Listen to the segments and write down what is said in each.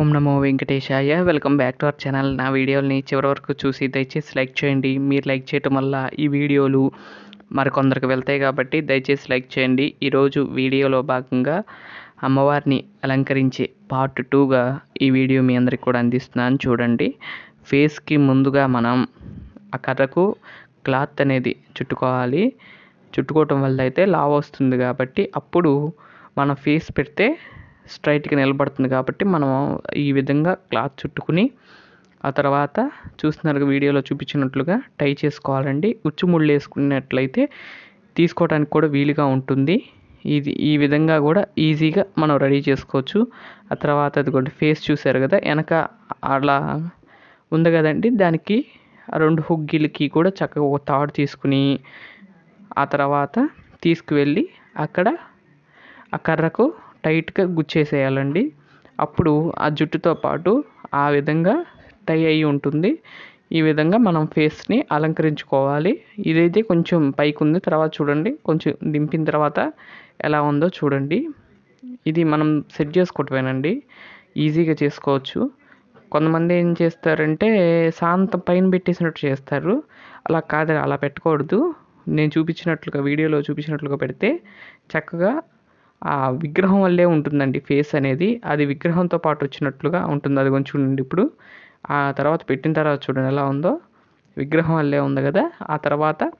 ఓం నమో వెంకటేశాయ. Welcome back to our channel. నా వీడియోని చివరి వరకు చూసి దయచేసి లైక్ చేయండి. మీరు లైక్ చేయటం వల్ల ఈ వీడియోలు మరికొందరికి వెళ్తాయి కాబట్టి దయచేసి లైక్ చేయండి. ఈరోజు వీడియోలో భాగంగా అమ్మవారిని అలంకరించే పార్ట్ టూగా ఈ వీడియో మీ అందరికి కూడా అందిస్తున్నాను. చూడండి. ఫేస్కి ముందుగా మనం ఆ కర్రకు క్లాత్ అనేది చుట్టుకోవాలి. చుట్టుకోవటం వల్ల అయితే లావ్ వస్తుంది కాబట్టి అప్పుడు మన ఫేస్ పెడితే స్ట్రైట్గా నిలబడుతుంది కాబట్టి మనం ఈ విధంగా క్లాత్ చుట్టుకుని ఆ తర్వాత చూస్తున్నారు వీడియోలో చూపించినట్లుగా టై చేసుకోవాలండి. ఉచ్చు ముళ్ళు వేసుకున్నట్లయితే తీసుకోవడానికి కూడా వీలుగా ఉంటుంది. ఇది ఈ విధంగా కూడా ఈజీగా మనం రెడీ చేసుకోవచ్చు. ఆ తర్వాత అదిగోండి ఫేస్ చూసారు కదా వెనక అలా ఉంది కదండి. దానికి ఆ రెండు హుగ్గీలకి కూడా చక్కగా ఒక తాడు తీసుకుని ఆ తర్వాత తీసుకువెళ్ళి అక్కడ ఆ కర్రకు టైట్గా గుచ్చేసేయాలండి. అప్పుడు ఆ జుట్టుతో పాటు ఆ విధంగా టై అయి ఉంటుంది. ఈ విధంగా మనం ఫేస్ని అలంకరించుకోవాలి. ఇదైతే కొంచెం పైకి ఉంది తర్వాత చూడండి. కొంచెం దింపిన తర్వాత ఎలా ఉందో చూడండి. ఇది మనం సెట్ చేసుకోవటమేనండి. ఈజీగా చేసుకోవచ్చు. కొంతమంది ఏం చేస్తారంటే శాంతం పైన పెట్టేసినట్టు చేస్తారు. అలా కాదు అలా పెట్టకూడదు. నేను చూపించినట్లుగా వీడియోలో చూపించినట్లుగా పెడితే చక్కగా ఆ విగ్రహం వల్లే ఉంటుందండి ఫేస్ అనేది. అది విగ్రహంతో పాటు వచ్చినట్లుగా ఉంటుంది. అది కొంచెం చూడండి ఇప్పుడు. ఆ తర్వాత పెట్టిన తర్వాత చూడండి ఎలా ఉందో. విగ్రహం వల్లే ఉంది కదా. ఆ తర్వాత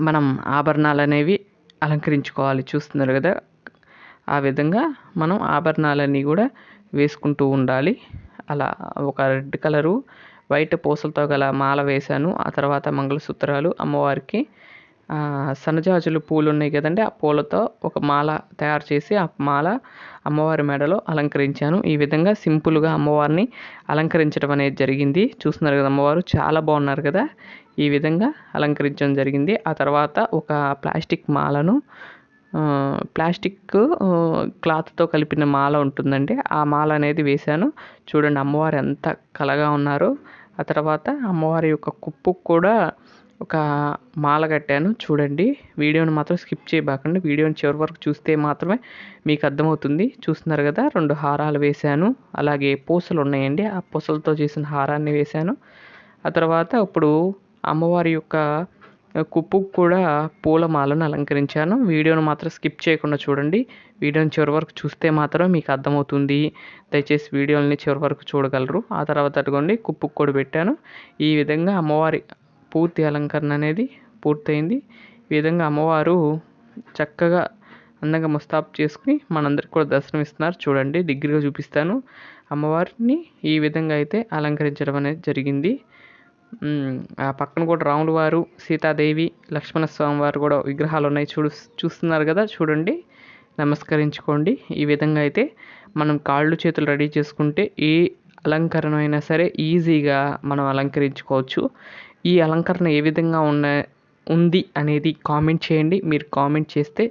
మనం ఆభరణాలు అనేవి అలంకరించుకోవాలి. చూస్తున్నారు కదా. ఆ విధంగా మనం ఆభరణాలన్నీ కూడా వేసుకుంటూ ఉండాలి. అలా ఒక రెడ్ కలరు వైట్ పూసలతో గల మాల వేశాను. ఆ తర్వాత మంగళసూత్రాలు అమ్మవారికి సన్నజాజులు పూలు ఉన్నాయి కదండి ఆ పూలతో ఒక మాల తయారు చేసి ఆ మాల అమ్మవారి మెడలో అలంకరించాను. ఈ విధంగా సింపుల్గా అమ్మవారిని అలంకరించడం అనేది జరిగింది. చూస్తున్నారు కదా అమ్మవారు చాలా బాగున్నారు కదా? ఈ విధంగా అలంకరించడం జరిగింది. ఆ తర్వాత ఒక ప్లాస్టిక్ మాలను ప్లాస్టిక్ క్లాత్తో కలిపిన మాల ఉంటుందండి. ఆ మాల అనేది వేశాను. చూడండి అమ్మవారు ఎంత కలగా ఉన్నారు. ఆ తర్వాత అమ్మవారి యొక్క కుప్పు కూడా ఒక మాల కట్టాను. చూడండి వీడియోని మాత్రం స్కిప్ చేయబాకండి. వీడియోని చివరి వరకు చూస్తే మాత్రమే మీకు అర్థమవుతుంది. చూస్తున్నారు కదా రెండు హారాలు వేశాను. అలాగే పూసలు ఉన్నాయండి. ఆ పూసలతో చేసిన హారాన్ని వేశాను. ఆ తర్వాత ఇప్పుడు అమ్మవారి యొక్క కుప్పుకు కూడా పూలమాలను అలంకరించాను. వీడియోను మాత్రం స్కిప్ చేయకుండా చూడండి. వీడియోని చివరి వరకు చూస్తే మాత్రం మీకు అర్థమవుతుంది. దయచేసి వీడియోని చివరి వరకు చూడగలరు. ఆ తర్వాత అటుకోండి కుప్పుకు కూడా పెట్టాను. ఈ విధంగా అమ్మవారి పూర్తి అలంకరణ అనేది పూర్తయింది. ఈ విధంగా అమ్మవారు చక్కగా అందంగా ముస్తాబు చేసుకుని మనందరికి కూడా దర్శనం ఇస్తున్నారు చూడండి దగ్గరగా చూపిస్తాను. అమ్మవారిని ఈ విధంగా అయితే అలంకరించడం అనేది జరిగింది. ఆ పక్కన కూడా రాముల వారు సీతాదేవి లక్ష్మణస్వామి వారు కూడా విగ్రహాలు ఉన్నాయి చూడు చూస్తున్నారు కదా చూడండి నమస్కరించుకోండి. ఈ విధంగా అయితే మనం కాళ్ళు చేతులు రెడీ చేసుకుంటే ఏ అలంకరణ అయినా సరే ఈజీగా మనం అలంకరించుకోవచ్చు. ఈ అలంకరణ ఏ విధంగా ఉన్న ఉంది అనేది కామెంట్ చేయండి. మీరు కామెంట్ చేస్తే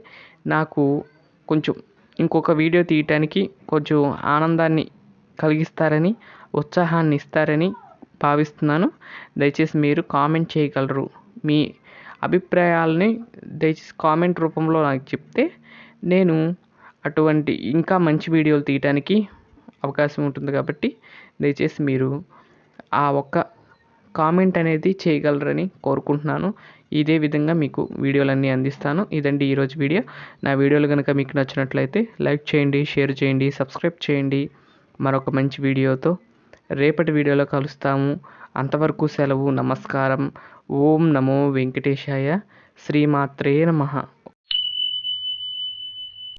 నాకు కొంచెం ఇంకొక వీడియో తీయటానికి కొంచెం ఆనందాన్ని కలిగిస్తారని ఉత్సాహాన్ని ఇస్తారని భావిస్తున్నాను. దయచేసి మీరు కామెంట్ చేయగలరు. మీ అభిప్రాయాలని దయచేసి కామెంట్ రూపంలో నాకు చెప్తే నేను అటువంటి ఇంకా మంచి వీడియోలు తీయటానికి అవకాశం ఉంటుంది కాబట్టి దయచేసి మీరు ఆ ఒక్క కామెంట్ అనేది చేయగలరని కోరుకుంటున్నాను. ఇదే విధంగా మీకు వీడియోలన్నీ అందిస్తాను. ఇదండి ఈరోజు వీడియో. నా వీడియోలు కనుక మీకు నచ్చినట్లయితే లైక్ చేయండి షేర్ చేయండి సబ్స్క్రైబ్ చేయండి. మరొక మంచి వీడియోతో రేపటి వీడియోలో కలుస్తాము. అంతవరకు సెలవు నమస్కారం. ఓం నమో వెంకటేశాయ. శ్రీమాత్రే నమ.